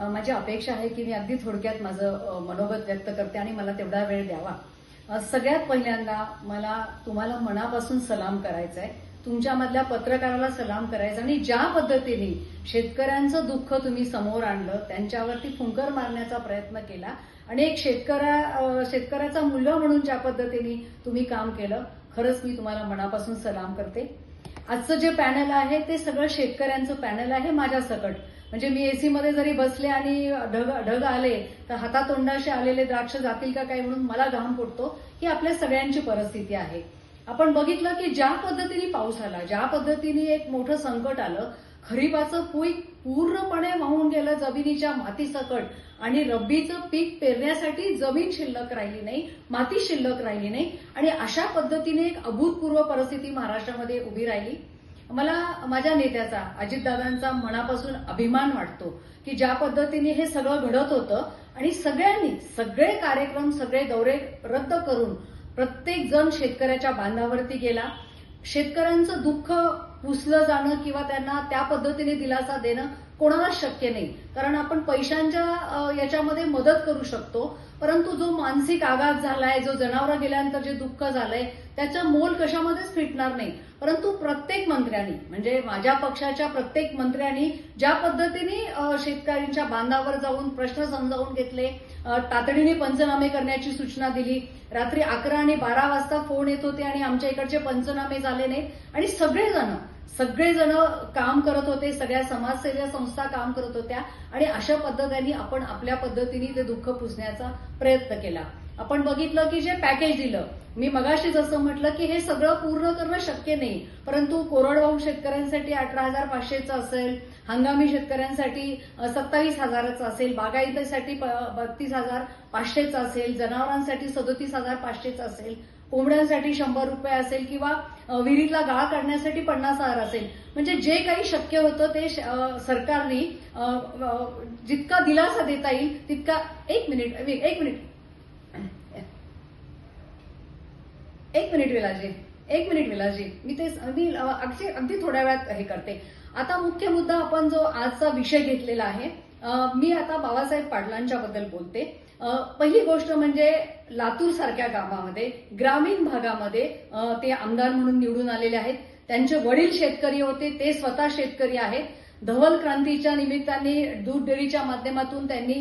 माझी अपेक्षा आहे की मी अगदी थोडक्यात माझं मनोगत व्यक्त करते आणि मला तेवढा वेळ द्यावा. सगळ्यात पहिल्यांदा मला तुम्हाला मनापासून सलाम करायचा आहे तुमच्यामधल्या पत्रकाराला सलाम करायचा आणि ज्या पद्धतीने शेतकऱ्यांचं दुःख तुम्ही समोर आणलं त्यांच्यावरती फुंकर मारण्याचा प्रयत्न केला आणि एक शेतकऱ्या शेतकऱ्याचा मुलगा म्हणून ज्या पद्धतीने तुम्ही काम केलं खरंच मी तुम्हाला मनापासून सलाम करते. आजचं जे पॅनल आहे ते सगळं शेतकऱ्यांचं पॅनल आहे माझ्यासकट. म्हणजे मी एसी मध्ये जरी बसले आणि ढग ढग आले तर हातातोंडाशी आलेले द्राक्ष जातील का काय म्हणून मला घाम फुटतो ही आपल्या सगळ्यांची परिस्थिती आहे. आपण बघितलं की ज्या पद्धतीने पाऊस आला ज्या पद्धतीने एक मोठं संकट आलं खरीपाचं पीक पूर्णपणे वाहून गेलं जमिनीच्या मातीसकट आणि रब्बीचं पीक पेरण्यासाठी जमीन शिल्लक राहिली नाही माती शिल्लक राहिली नाही आणि अशा पद्धतीने एक अभूतपूर्व परिस्थिती महाराष्ट्रामध्ये उभी राहिली. मला माझ्या नेत्याचा अजितदादांचा मनापासून अभिमान वाटतो की ज्या पद्धतीने हे सगळं घडत होतं आणि सगळ्यांनी सगळे कार्यक्रम सगळे दौरे रद्द करून प्रत्येक जण शेतकऱ्याच्या बांधावरती गेला. शेतकऱ्यांचं दुःख पुसलं जाणं किंवा त्यांना त्या पद्धतीने दिलासा देणं कोणालाच शक्य नाही. कारण आपण पैशांच्या याच्यामध्ये मदत करू शकतो. परंतु जो मानसिक आघात झालाय जो जनावरं गेल्यानंतर जे दुःख झालंय त्याचं मोल कशामध्येच फिटणार नाही. परंतु प्रत्येक मंत्र्यांनी म्हणजे माझ्या पक्षाच्या प्रत्येक मंत्र्यांनी ज्या पद्धतीने शेतकऱ्यांच्या बांधावर जाऊन प्रश्न समजावून घेतले तातडीने पंचनामे करण्याची सूचना दिली रात्री अकरा आणि बारा वाजता फोन येत होते आणि आमच्या इकडचे पंचनामे झाले नाहीत. आणि सगळेजण सगळेजण काम करत होते सगळ्या समाजसेवा संस्था काम करत होत्या आणि अशा पद्धतीने आपण आपल्या पद्धतीने ते दुःख पुसण्याचा प्रयत्न केला. आपण बघितलं की जे पॅकेज दिलं मी मगाशी जसं म्हटलं की हे सगळं पूर्ण करणं शक्य नाही परंतु कोरडवाहू शेतकऱ्यांसाठी अठरा हजार पाचशेचं असेल हंगामी शेतकऱ्यांसाठी सत्तावीस हजाराचं असेल बागायतीसाठी बत्तीस हजार पाचशेचं असेल जनावरांसाठी सदोतीस हजार पाचशेचं असेल कोंबड्यांसाठी शंभर रुपये असेल किंवा विहिरीतला गाळ काढण्यासाठी पन्नास हजार असेल. म्हणजे जे काही शक्य होतं ते सरकारने जितका दिलासा देता येईल तितका एक मिनिट एक मिनिट. एक मिनिट विलाजी एक मिनिट विलाजी मी ते मी अगदी अगदी थोड्या वेळात हे करते. आता मुख्य मुद्दा आपण जो आजचा विषय घेतलेला आहे मी आता बाबासाहेब पाटलांच्या बद्दल बोलते. पहिली गोष्ट म्हणजे लातूर सारख्या गावामध्ये ग्रामीण भागामध्ये ते आमदार म्हणून निवडून आलेले आहेत. त्यांचे वडील शेतकरी होते ते स्वतः शेतकरी आहेत. धवल क्रांतीच्या निमित्ताने दूध डेअरीच्या माध्यमातून त्यांनी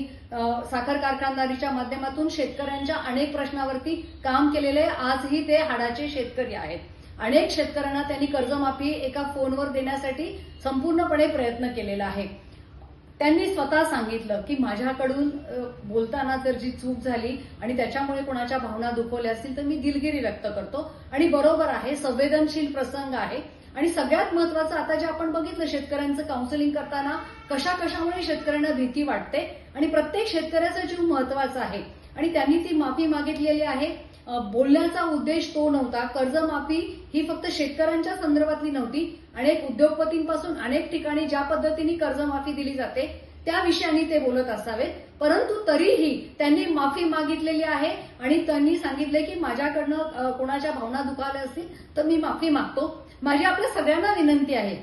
साखर कारखानदारीच्या माध्यमातून शेतकऱ्यांच्या अनेक प्रश्नावरती काम केलेले आहे. आजही ते हाडाचे शेतकरी आहेत. अनेक शेतकऱ्यांना त्यांनी कर्जमाफी एका फोनवर देण्यासाठी संपूर्णपणे प्रयत्न केलेला आहे. त्यांनी स्वतः सांगितलं की माझ्याकडून बोलताना जर जी चूक झाली आणि त्याच्यामुळे कोणाच्या भावना दुखवल्या असतील तर मी दिलगिरी व्यक्त करतो. आणि बरोबर आहे संवेदनशील प्रसंग आहे. आणि सगळ्यात महत्वाचं आता जे आपण बघितलं शेतकऱ्यांचं काउन्सिलिंग करताना कशा कशामुळे शेतकऱ्यांना भीती वाटते? आणि प्रत्येक शेतकऱ्याचा जीव महत्त्वाचा आहे. आणि त्यांनी ती माफी मागितलेली आहे. बोलण्याचा उद्देश तो नव्हता. कर्जमाफी ही फक्त शेतकऱ्यांच्या संदर्भातली नव्हती अनेक उद्योगपतींपासून अनेक ठिकाणी ज्या पद्धतीने कर्जमाफी दिली जाते त्या विषयाने ते बोलत असावेत. परंतु तरीही त्यांनी माफी मागितलेली आहे आणि त्यांनी सांगितले की माझ्याकडनं कोणाच्या भावना दुखावल्या असतील तर मी माफी मागतो. माझी आपल्या सगळ्यांना विनंती आहे.